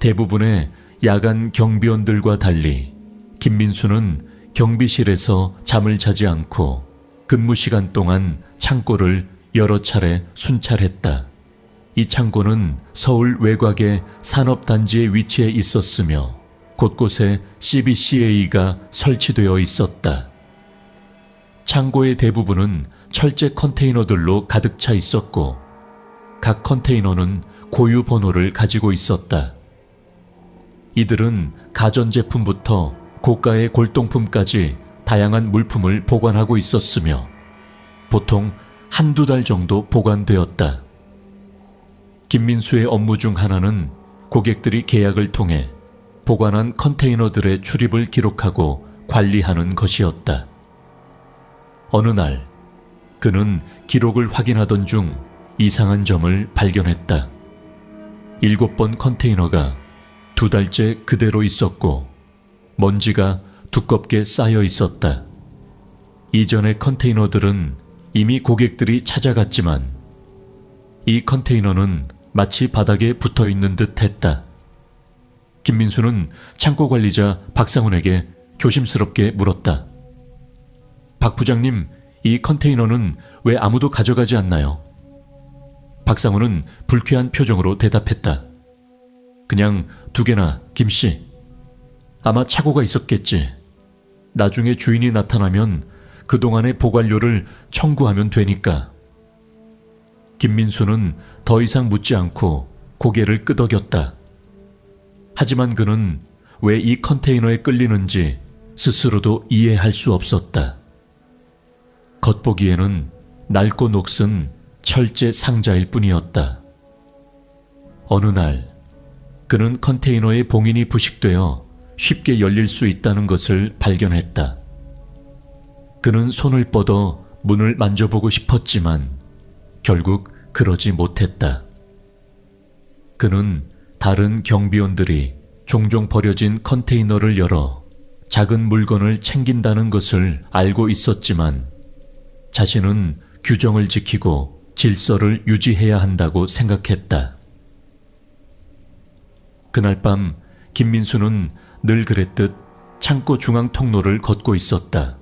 대부분의 야간 경비원들과 달리 김민수는 경비실에서 잠을 자지 않고 근무 시간 동안 창고를 여러 차례 순찰했다. 이 창고는 서울 외곽의 산업단지에 위치해 있었으며 곳곳에 CBCA가 설치되어 있었다. 창고의 대부분은 철제 컨테이너들로 가득 차 있었고 각 컨테이너는 고유 번호를 가지고 있었다. 이들은 가전제품부터 고가의 골동품까지 다양한 물품을 보관하고 있었으며 보통 한두 달 정도 보관되었다. 김민수의 업무 중 하나는 고객들이 계약을 통해 보관한 컨테이너들의 출입을 기록하고 관리하는 것이었다. 어느 날 그는 기록을 확인하던 중 이상한 점을 발견했다. 일곱 번 컨테이너가 두 달째 그대로 있었고 먼지가 두껍게 쌓여 있었다. 이전의 컨테이너들은 이미 고객들이 찾아갔지만 이 컨테이너는 마치 바닥에 붙어 있는 듯 했다. 김민수는 창고 관리자 박상훈에게 조심스럽게 물었다. 박 부장님, 이 컨테이너는 왜 아무도 가져가지 않나요? 박상훈은 불쾌한 표정으로 대답했다. 그냥 두 개나, 김씨. 아마 착오가 있었겠지. 나중에 주인이 나타나면 그동안의 보관료를 청구하면 되니까. 김민수는 더 이상 묻지 않고 고개를 끄덕였다. 하지만 그는 왜 이 컨테이너에 끌리는지 스스로도 이해할 수 없었다. 겉보기에는 낡고 녹슨 철제 상자일 뿐이었다. 어느 날 그는 컨테이너의 봉인이 부식되어 쉽게 열릴 수 있다는 것을 발견했다. 그는 손을 뻗어 문을 만져보고 싶었지만 결국 그러지 못했다. 그는 다른 경비원들이 종종 버려진 컨테이너를 열어 작은 물건을 챙긴다는 것을 알고 있었지만 자신은 규정을 지키고 질서를 유지해야 한다고 생각했다. 그날 밤 김민수는 늘 그랬듯 창고 중앙 통로를 걷고 있었다.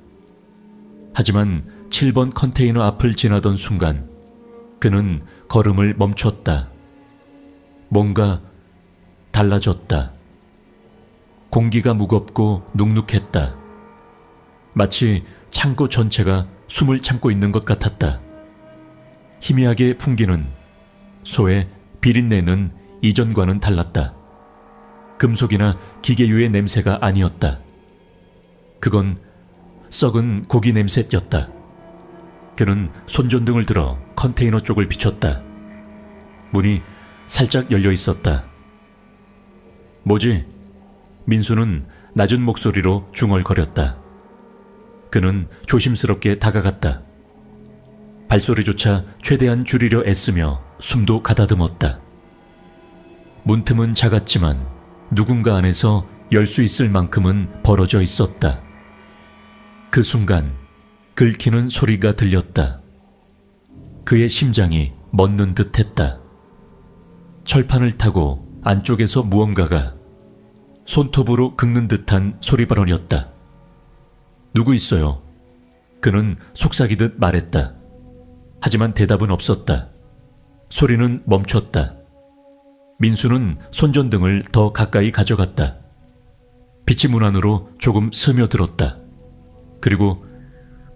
하지만 7번 컨테이너 앞을 지나던 순간 그는 걸음을 멈췄다. 뭔가 달라졌다. 공기가 무겁고 눅눅했다. 마치 창고 전체가 숨을 참고 있는 것 같았다. 희미하게 풍기는 소의 비린내는 이전과는 달랐다. 금속이나 기계유의 냄새가 아니었다. 그건 썩은 고기 냄새였다. 그는 손전등을 들어 컨테이너 쪽을 비췄다. 문이 살짝 열려 있었다. 뭐지? 민수는 낮은 목소리로 중얼거렸다. 그는 조심스럽게 다가갔다. 발소리조차 최대한 줄이려 애쓰며 숨도 가다듬었다. 문틈은 작았지만 누군가 안에서 열 수 있을 만큼은 벌어져 있었다. 그 순간 긁히는 소리가 들렸다. 그의 심장이 멎는 듯 했다. 철판을 타고 안쪽에서 무언가가 손톱으로 긁는 듯한 소리발언이었다. 누구 있어요? 그는 속삭이듯 말했다. 하지만 대답은 없었다. 소리는 멈췄다. 민수는 손전등을 더 가까이 가져갔다. 빛이 문 안으로 조금 스며들었다. 그리고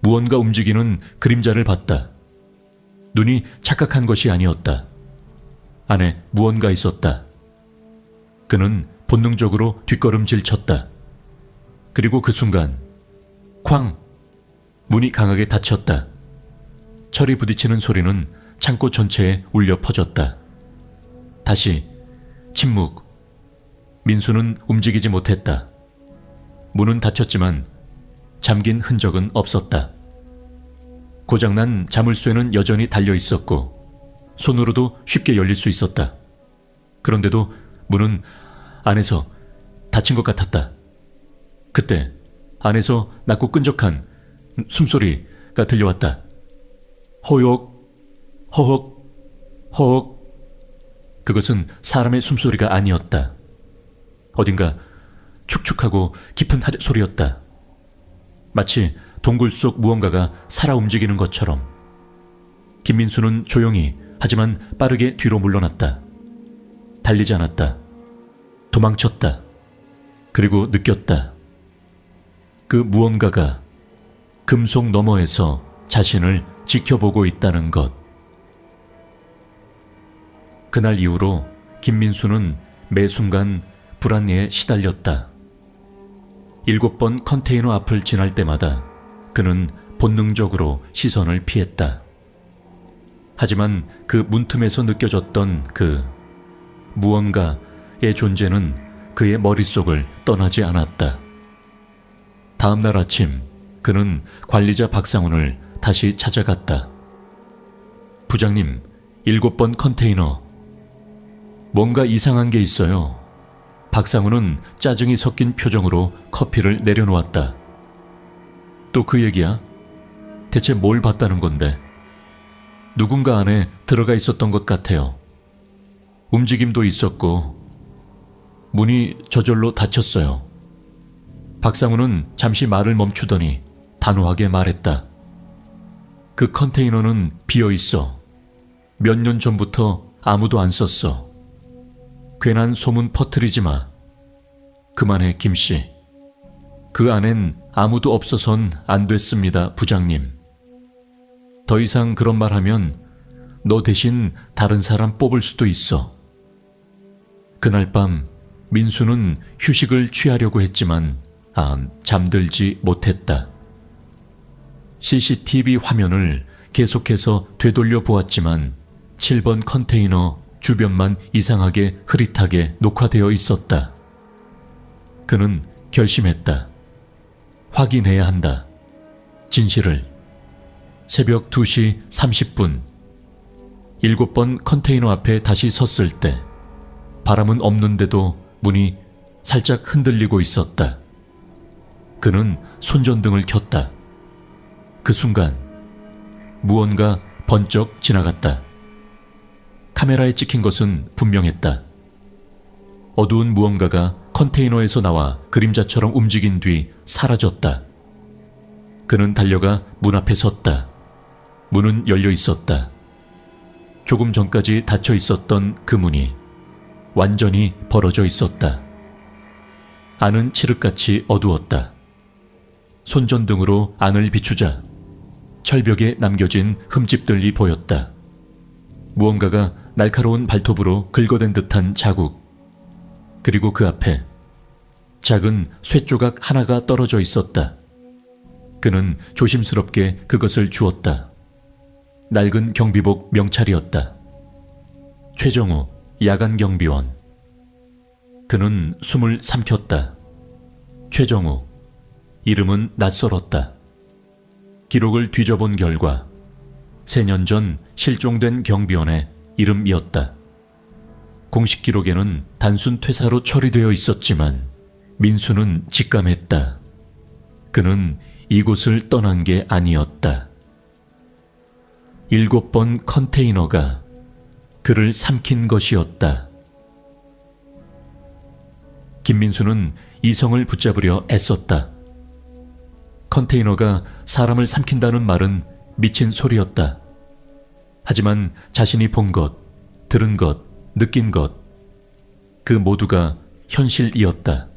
무언가 움직이는 그림자를 봤다. 눈이 착각한 것이 아니었다. 안에 무언가 있었다. 그는 본능적으로 뒷걸음질 쳤다. 그리고 그 순간 쾅! 문이 강하게 닫혔다. 철이 부딪히는 소리는 창고 전체에 울려 퍼졌다. 다시 침묵. 민수는 움직이지 못했다. 문은 닫혔지만 잠긴 흔적은 없었다. 고장난 자물쇠는 여전히 달려 있었고 손으로도 쉽게 열릴 수 있었다. 그런데도 문은 안에서 닫힌 것 같았다. 그때 안에서 낮고 끈적한 숨소리가 들려왔다. 호욕, 허헉, 허헉. 그것은 사람의 숨소리가 아니었다. 어딘가 축축하고 깊은 소리였다. 마치 동굴 속 무언가가 살아 움직이는 것처럼. 김민수는 조용히 하지만 빠르게 뒤로 물러났다. 달리지 않았다. 도망쳤다. 그리고 느꼈다. 그 무언가가 금속 너머에서 자신을 지켜보고 있다는 것. 그날 이후로 김민수는 매 순간 불안에 시달렸다. 일곱 번 컨테이너 앞을 지날 때마다 그는 본능적으로 시선을 피했다. 하지만 그 문틈에서 느껴졌던 그 무언가의 존재는 그의 머릿속을 떠나지 않았다. 다음 날 아침 그는 관리자 박상훈을 다시 찾아갔다. 부장님, 일곱 번 컨테이너. 뭔가 이상한 게 있어요. 박상훈은 짜증이 섞인 표정으로 커피를 내려놓았다. 또 그 얘기야? 대체 뭘 봤다는 건데? 누군가 안에 들어가 있었던 것 같아요. 움직임도 있었고, 문이 저절로 닫혔어요. 박상훈은 잠시 말을 멈추더니 단호하게 말했다. 그 컨테이너는 비어 있어. 몇 년 전부터 아무도 안 썼어. 괜한 소문 퍼뜨리지 마. 그만해, 김씨. 그 안엔 아무도 없어선 안 됐습니다, 부장님. 더 이상 그런 말 하면 너 대신 다른 사람 뽑을 수도 있어. 그날 밤 민수는 휴식을 취하려고 했지만 아, 잠들지 못했다. CCTV 화면을 계속해서 되돌려 보았지만 7번 컨테이너 주변만 이상하게 흐릿하게 녹화되어 있었다. 그는 결심했다. 확인해야 한다. 진실을. 새벽 2시 30분. 일곱 번 컨테이너 앞에 다시 섰을 때 바람은 없는데도 문이 살짝 흔들리고 있었다. 그는 손전등을 켰다. 그 순간 무언가 번쩍 지나갔다. 카메라에 찍힌 것은 분명했다. 어두운 무언가가 컨테이너에서 나와 그림자처럼 움직인 뒤 사라졌다. 그는 달려가 문 앞에 섰다. 문은 열려 있었다. 조금 전까지 닫혀 있었던 그 문이 완전히 벌어져 있었다. 안은 칠흑같이 어두웠다. 손전등으로 안을 비추자 철벽에 남겨진 흠집들이 보였다. 무언가가 날카로운 발톱으로 긁어댄 듯한 자국. 그리고 그 앞에 작은 쇠조각 하나가 떨어져 있었다. 그는 조심스럽게 그것을 주었다. 낡은 경비복 명찰이었다. 최정우 야간 경비원. 그는 숨을 삼켰다. 최정우. 이름은 낯설었다. 기록을 뒤져본 결과 세년전 실종된 경비원의 이름이었다. 공식 기록에는 단순 퇴사로 처리되어 있었지만 민수는 직감했다. 그는 이곳을 떠난 게 아니었다. 일곱 번 컨테이너가 그를 삼킨 것이었다. 김민수는 이성을 붙잡으려 애썼다. 컨테이너가 사람을 삼킨다는 말은 미친 소리였다. 하지만 자신이 본 것, 들은 것, 느낀 것, 그 모두가 현실이었다.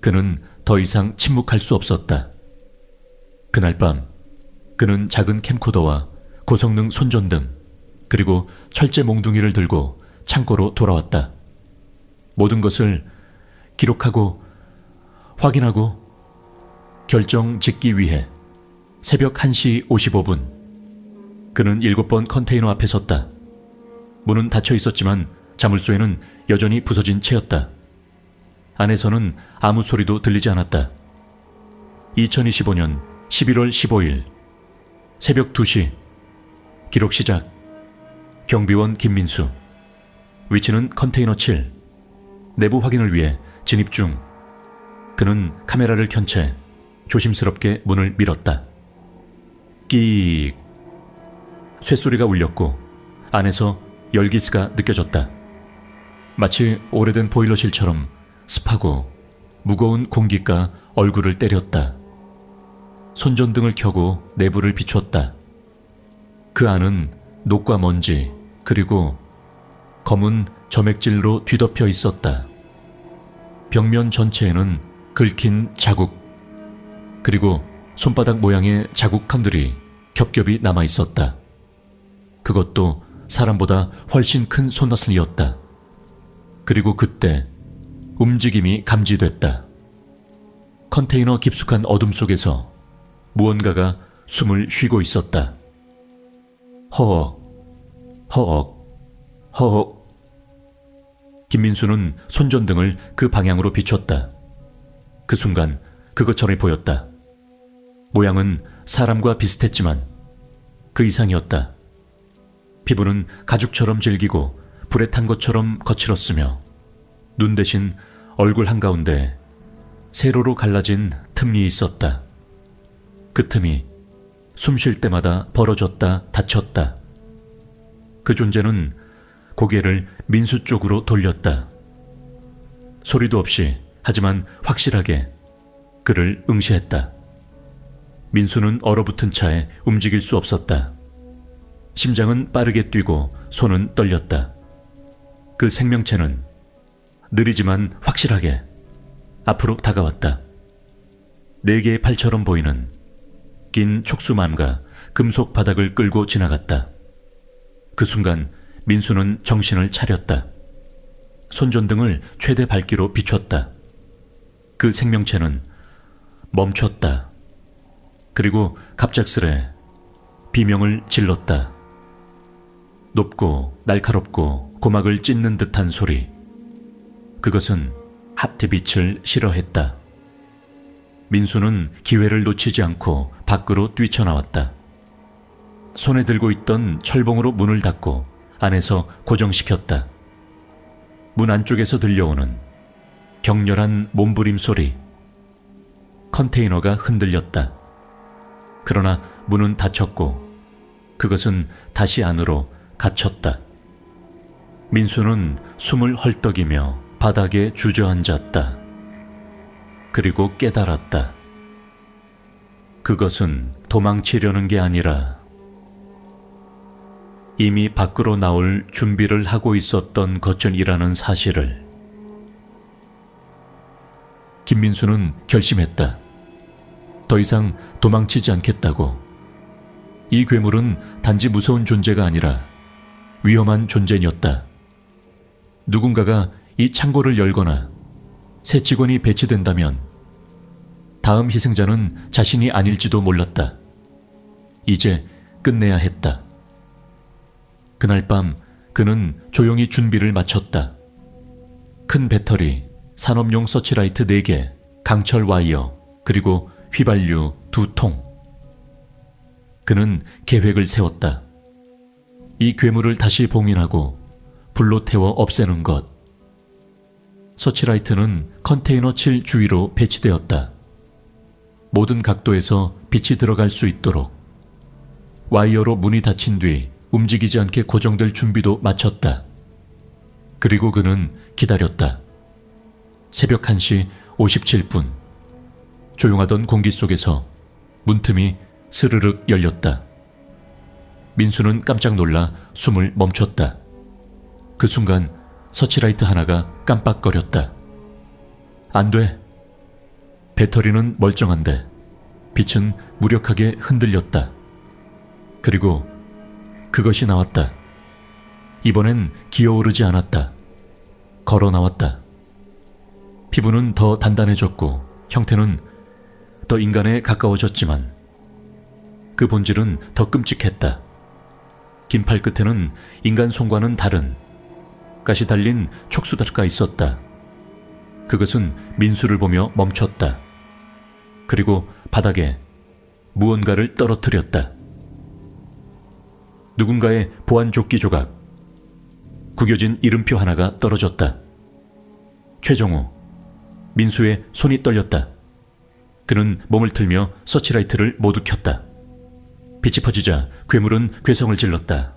그는 더 이상 침묵할 수 없었다. 그날 밤, 그는 작은 캠코더와 고성능 손전등, 그리고 철제 몽둥이를 들고 창고로 돌아왔다. 모든 것을 기록하고 확인하고 결정 짓기 위해 새벽 1시 55분 그는 일곱 번 컨테이너 앞에 섰다. 문은 닫혀 있었지만 자물쇠는 여전히 부서진 채였다. 안에서는 아무 소리도 들리지 않았다. 2025년 11월 15일 새벽 2시 기록 시작 경비원 김민수 위치는 컨테이너 7 내부 확인을 위해 진입 중 그는 카메라를 켠 채 조심스럽게 문을 밀었다. 끼익 쇠소리가 울렸고 안에서 열기스가 느껴졌다. 마치 오래된 보일러실처럼 습하고 무거운 공기가 얼굴을 때렸다. 손전등을 켜고 내부를 비췄다. 그 안은 녹과 먼지 그리고 검은 점액질로 뒤덮여 있었다. 벽면 전체에는 긁힌 자국 그리고 손바닥 모양의 자국함들이 겹겹이 남아 있었다. 그것도 사람보다 훨씬 큰 손나슬이었다. 그리고 그때 움직임이 감지됐다. 컨테이너 깊숙한 어둠 속에서 무언가가 숨을 쉬고 있었다. 허억, 허억, 허억. 김민수는 손전등을 그 방향으로 비췄다. 그 순간 그것처럼 보였다. 모양은 사람과 비슷했지만 그 이상이었다. 피부는 가죽처럼 질기고 불에 탄 것처럼 거칠었으며 눈 대신 얼굴 한가운데 세로로 갈라진 틈이 있었다. 그 틈이 숨 쉴 때마다 벌어졌다 닫혔다. 그 존재는 고개를 민수 쪽으로 돌렸다. 소리도 없이 하지만 확실하게 그를 응시했다. 민수는 얼어붙은 차에 움직일 수 없었다. 심장은 빠르게 뛰고 손은 떨렸다. 그 생명체는 느리지만 확실하게 앞으로 다가왔다. 네 개의 팔처럼 보이는 긴 촉수만과 금속 바닥을 끌고 지나갔다. 그 순간 민수는 정신을 차렸다. 손전등을 최대 밝기로 비췄다. 그 생명체는 멈췄다. 그리고 갑작스레 비명을 질렀다. 높고 날카롭고 고막을 찢는 듯한 소리. 그것은 하트빛을 싫어했다. 민수는 기회를 놓치지 않고 밖으로 뛰쳐나왔다. 손에 들고 있던 철봉으로 문을 닫고 안에서 고정시켰다. 문 안쪽에서 들려오는 격렬한 몸부림 소리. 컨테이너가 흔들렸다. 그러나 문은 닫혔고 그것은 다시 안으로 갇혔다. 민수는 숨을 헐떡이며 바닥에 주저앉았다. 그리고 깨달았다. 그것은 도망치려는 게 아니라 이미 밖으로 나올 준비를 하고 있었던 것전이라는 사실을 김민수는 결심했다. 더 이상 도망치지 않겠다고. 이 괴물은 단지 무서운 존재가 아니라 위험한 존재였다. 누군가가 이 창고를 열거나 새 직원이 배치된다면 다음 희생자는 자신이 아닐지도 몰랐다. 이제 끝내야 했다. 그날 밤 그는 조용히 준비를 마쳤다. 큰 배터리, 산업용 서치라이트 4개, 강철 와이어, 그리고 휘발유 두 통. 그는 계획을 세웠다. 이 괴물을 다시 봉인하고 불로 태워 없애는 것. 서치라이트는 컨테이너 7 주위로 배치되었다. 모든 각도에서 빛이 들어갈 수 있도록 와이어로 문이 닫힌 뒤 움직이지 않게 고정될 준비도 마쳤다. 그리고 그는 기다렸다. 새벽 1시 57분. 조용하던 공기 속에서 문틈이 스르륵 열렸다. 민수는 깜짝 놀라 숨을 멈췄다. 그 순간 서치라이트 하나가 깜빡거렸다. 안 돼. 배터리는 멀쩡한데 빛은 무력하게 흔들렸다. 그리고 그것이 나왔다. 이번엔 기어오르지 않았다. 걸어 나왔다. 피부는 더 단단해졌고 형태는 더 인간에 가까워졌지만 그 본질은 더 끔찍했다. 긴 팔 끝에는 인간 손과는 다른 가시 달린 촉수다리가 있었다. 그것은 민수를 보며 멈췄다. 그리고 바닥에 무언가를 떨어뜨렸다. 누군가의 보안조끼 조각. 구겨진 이름표 하나가 떨어졌다. 최정우. 민수의 손이 떨렸다. 그는 몸을 틀며 서치라이트를 모두 켰다. 빛이 퍼지자 괴물은 괴성을 질렀다.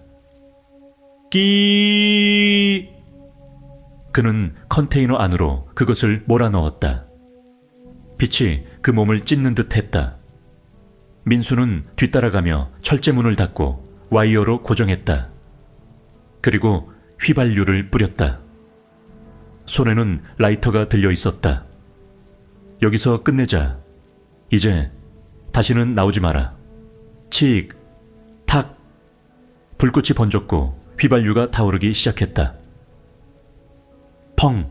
끼! 그는 컨테이너 안으로 그것을 몰아넣었다. 빛이 그 몸을 찢는 듯 했다. 민수는 뒤따라가며 철제문을 닫고 와이어로 고정했다. 그리고 휘발유를 뿌렸다. 손에는 라이터가 들려 있었다. 여기서 끝내자. 이제 다시는 나오지 마라. 칙, 탁. 불꽃이 번졌고 휘발유가 타오르기 시작했다. 펑.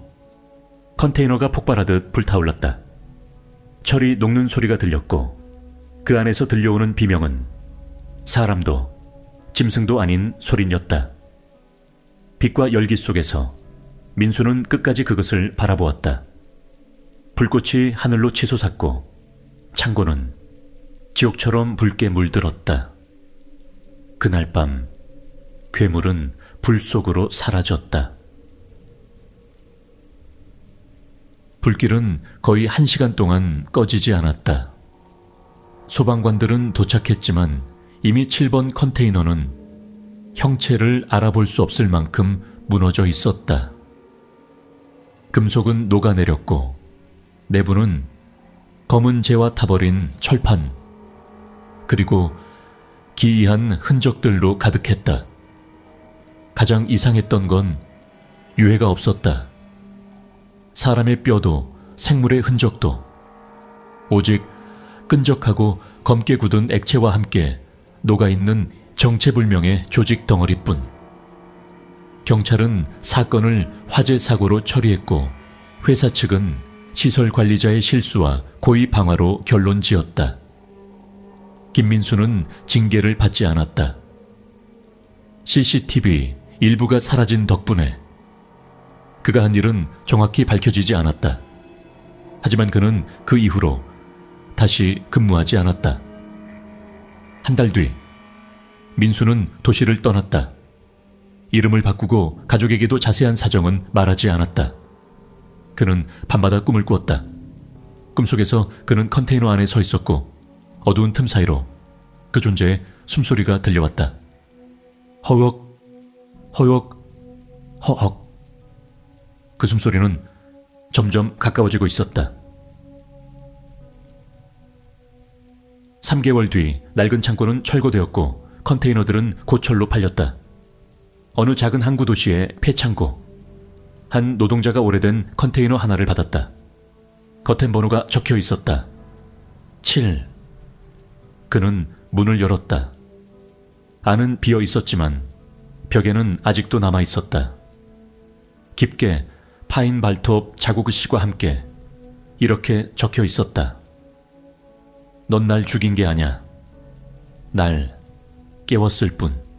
컨테이너가 폭발하듯 불타올랐다. 철이 녹는 소리가 들렸고 그 안에서 들려오는 비명은 사람도 짐승도 아닌 소린이었다. 빛과 열기 속에서 민수는 끝까지 그것을 바라보았다. 불꽃이 하늘로 치솟았고 창고는 지옥처럼 붉게 물들었다. 그날 밤 괴물은 불 속으로 사라졌다. 불길은 거의 한 시간 동안 꺼지지 않았다. 소방관들은 도착했지만 이미 7번 컨테이너는 형체를 알아볼 수 없을 만큼 무너져 있었다. 금속은 녹아내렸고 내부는 검은 재와 타버린 철판 그리고 기이한 흔적들로 가득했다. 가장 이상했던 건 유해가 없었다. 사람의 뼈도 생물의 흔적도 오직 끈적하고 검게 굳은 액체와 함께 녹아있는 정체불명의 조직 덩어리뿐. 경찰은 사건을 화재 사고로 처리했고 회사 측은 시설 관리자의 실수와 고의 방화로 결론 지었다. 김민수는 징계를 받지 않았다. CCTV 일부가 사라진 덕분에 그가 한 일은 정확히 밝혀지지 않았다. 하지만 그는 그 이후로 다시 근무하지 않았다. 한 달 뒤, 민수는 도시를 떠났다. 이름을 바꾸고 가족에게도 자세한 사정은 말하지 않았다. 그는 밤마다 꿈을 꾸었다. 꿈속에서 그는 컨테이너 안에 서 있었고 어두운 틈 사이로 그 존재의 숨소리가 들려왔다. 허걱, 허걱, 허헉. 그 숨소리는 점점 가까워지고 있었다. 3개월 뒤 낡은 창고는 철거되었고 컨테이너들은 고철로 팔렸다. 어느 작은 항구 도시의 폐창고. 한 노동자가 오래된 컨테이너 하나를 받았다. 겉엔 번호가 적혀 있었다. 7. 그는 문을 열었다. 안은 비어 있었지만 벽에는 아직도 남아 있었다. 깊게 파인 발톱 자국의씨과 함께 이렇게 적혀 있었다. 넌 날 죽인 게 아냐. 날 깨웠을 뿐.